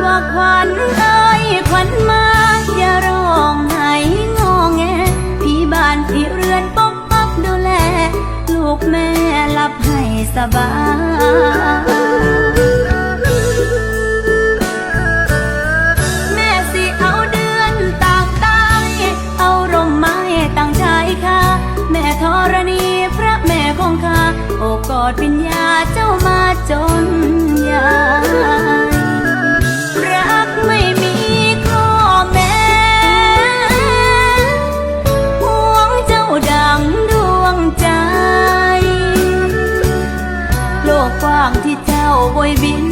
ว่าขวัญเอ้ยขวัญมาอย่าร้องไห้งอแงพี่บ้านพี่เรือนปกปักดูแล ลูกแม่หลับให้สบายแม่สิเอาเดือนตากตายเอาร่มไม้ตั้งชายคาแม่ธรณีพระแม่คงคาโอบกอดปิญญาเจ้ามาจนยาน กว้างที่เจ้าบอยบิน